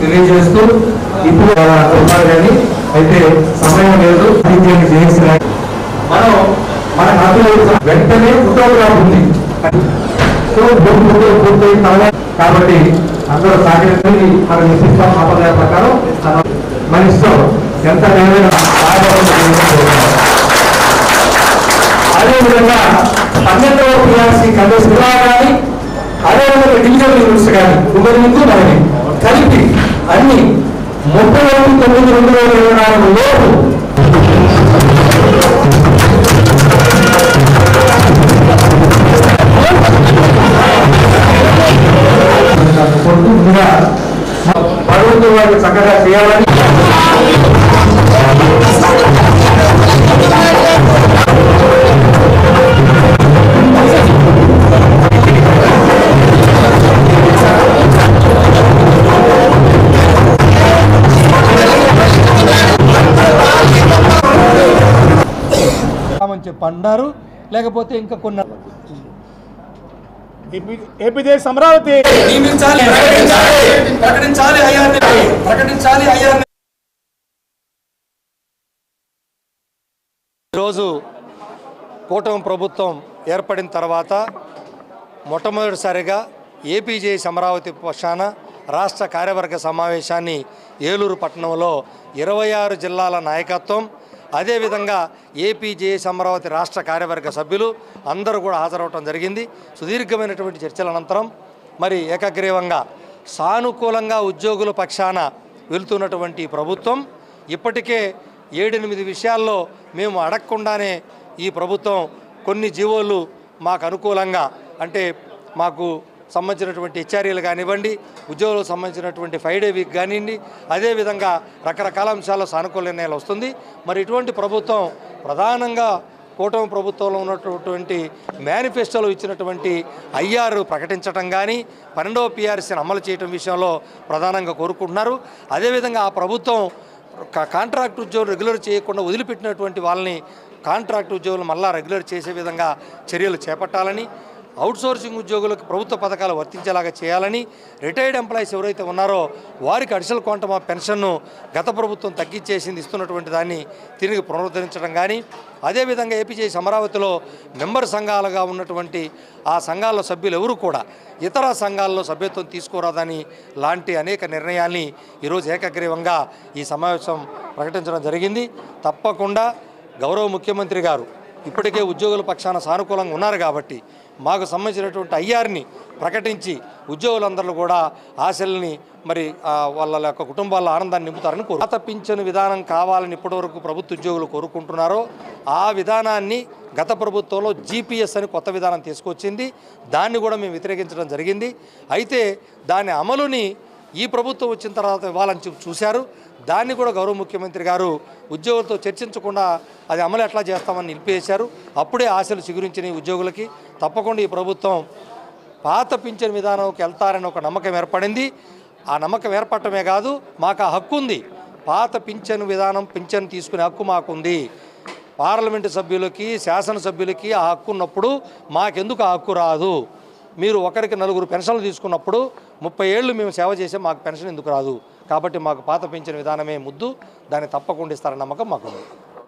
తెలియజేస్తూ ఇప్పుడు ఉన్నారు కానీ అయితే సమయం లేదు దీన్ని చేసిన మనం మన హక్కులు వెంటనే ఫోటోగ్రాఫ్ ఉంది. సో బొమ్మ ఫోటో పూర్తయిన తర్వాత కాబట్టి అందరూ సహకరించి మన విశిష్ట సాంప్రదాయ ప్రకారం మన- ఇష్టం ఎంత అదేవిధంగా పన్నెండవ పిఆర్సీ కమిషన్ కానీ యూనిట్స్ కానీ ఉమ్మడి ముందు మనకి కలిపి అన్ని ముప్పై ఒకటి తొమ్మిది రెండు వేల ఇరవై నాలుగు లోపు ముందుగా పరుగుతూ వారికి చక్కగా చేయాలని అన్నారు లేకపోతే ఇంకా కొన్ని ఏపీ దేశ్ అమరావతి ఈరోజు కూటమి ప్రభుత్వం ఏర్పడిన తర్వాత మొట్టమొదటిసారిగా ఏపీజేఎస్ అమరావతి పక్షాన రాష్ట్ర కార్యవర్గ సమావేశాన్ని ఏలూరు పట్టణంలో ఇరవై ఆరు జిల్లాల నాయకత్వం అదేవిధంగా ఏపీజేఎస్ అమరావతి రాష్ట్ర కార్యవర్గ సభ్యులు అందరూ కూడా హాజరవటం జరిగింది. సుదీర్ఘమైనటువంటి చర్చల అనంతరం మరి ఏకగ్రీవంగా సానుకూలంగా ఉద్యోగుల పక్షాన వెళుతున్నటువంటి ప్రభుత్వం ఇప్పటికే ఏడెనిమిది విషయాల్లో మేము అడగకుండానే ఈ ప్రభుత్వం కొన్ని జీవోలు మాకు అనుకూలంగా అంటే మాకు సంబంధించినటువంటి హెచ్ఆర్ఏలు కానివ్వండి ఉద్యోగులకు సంబంధించినటువంటి ఫైవ్ డే వీక్ కానివ్వండి అదేవిధంగా రకరకాల అంశాల్లో సానుకూల నిర్ణయాలు వస్తుంది. మరి ఇటువంటి ప్రభుత్వం ప్రధానంగా కూటమి ప్రభుత్వంలో ఉన్నటువంటి మేనిఫెస్టోలో ఇచ్చినటువంటి ఐఆర్ ప్రకటించడం కానీ పన్నెండవ పిఆర్సీని అమలు చేయడం విషయంలో ప్రధానంగా కోరుకుంటున్నారు. అదేవిధంగా ఆ ప్రభుత్వం కా- కాంట్రాక్ట్ ఉద్యోగులు రెగ్యులర్ చేయకుండా వదిలిపెట్టినటువంటి వాళ్ళని కాంట్రాక్ట్ ఉద్యోగులు మళ్ళా రెగ్యులర్ చేసే విధంగా చర్యలు చేపట్టాలని అవుట్సోర్సింగ్ ఉద్యోగులకు ప్రభుత్వ పథకాలు వర్తించేలాగా చేయాలని రిటైర్డ్ ఎంప్లాయీస్ ఎవరైతే ఉన్నారో వారికి అడిషనల్ క్వాంటమ్ ఆఫ్ పెన్షన్ను గత ప్రభుత్వం తగ్గించేసింది ఇస్తున్నటువంటి దాన్ని తిరిగి పునరుద్ధరించడం కానీ అదేవిధంగా ఏపీజేఎస్ అమరావతిలో మెంబర్ సంఘాలుగా ఉన్నటువంటి ఆ సంఘాల సభ్యులు ఎవరు కూడా ఇతర సంఘాల్లో సభ్యత్వం తీసుకోరాదని లాంటి అనేక నిర్ణయాల్ని ఈరోజు ఏకగ్రీవంగా ఈ సమావేశం ప్రకటించడం జరిగింది. తప్పకుండా గౌరవ ముఖ్యమంత్రి గారు ఇప్పటికే ఉద్యోగుల పక్షాన సానుకూలంగా ఉన్నారు కాబట్టి మాకు సంబంధించినటువంటి ఐఆర్ని ప్రకటించి ఉద్యోగులందరూ కూడా ఆశల్ని మరి వాళ్ళ యొక్క కుటుంబాల ఆనందాన్ని నింపుతారని కోరు. పాత పింఛను విధానం కావాలని ఇప్పటివరకు ప్రభుత్వ ఉద్యోగులు కోరుకుంటున్నారో ఆ విధానాన్ని గత ప్రభుత్వంలో జీపీఎస్ అని కొత్త విధానం తీసుకొచ్చింది. దాన్ని కూడా మేము వ్యతిరేకించడం జరిగింది. అయితే దాని అమలుని ఈ ప్రభుత్వం వచ్చిన తర్వాత ఇవ్వాలని చెప్పి చూశారు. దాన్ని కూడా గౌరవ ముఖ్యమంత్రి గారు ఉద్యోగులతో చర్చించకుండా అది అమలు ఎట్లా చేస్తామని నిలిపేశారు అప్పుడే ఆశలు చిగురించిన ఉద్యోగులకి. తప్పకుండా ఈ ప్రభుత్వం పాత పింఛన్ విధానంకి వెళ్తారని ఒక నమ్మకం ఏర్పడింది. ఆ నమ్మకం ఏర్పడటమే కాదు మాకు ఆ హక్కు ఉంది. పాత పింఛన్ విధానం పింఛన్ తీసుకునే హక్కు మాకుంది పార్లమెంటు సభ్యులకి శాసనసభ్యులకి ఆ హక్కు ఉన్నప్పుడు మాకెందుకు ఆ హక్కు రాదు? మీరు ఒకరికి నలుగురు పెన్షన్లు తీసుకున్నప్పుడు ముప్పై ఏళ్ళు మేము సేవ చేసే మాకు పెన్షన్ ఎందుకు రాదు? కాబట్టి మాకు పాత పెంచిన విధానమే ముద్దు. దాన్ని తప్పకుండా ఇస్తారన్న నమ్మకం మాకు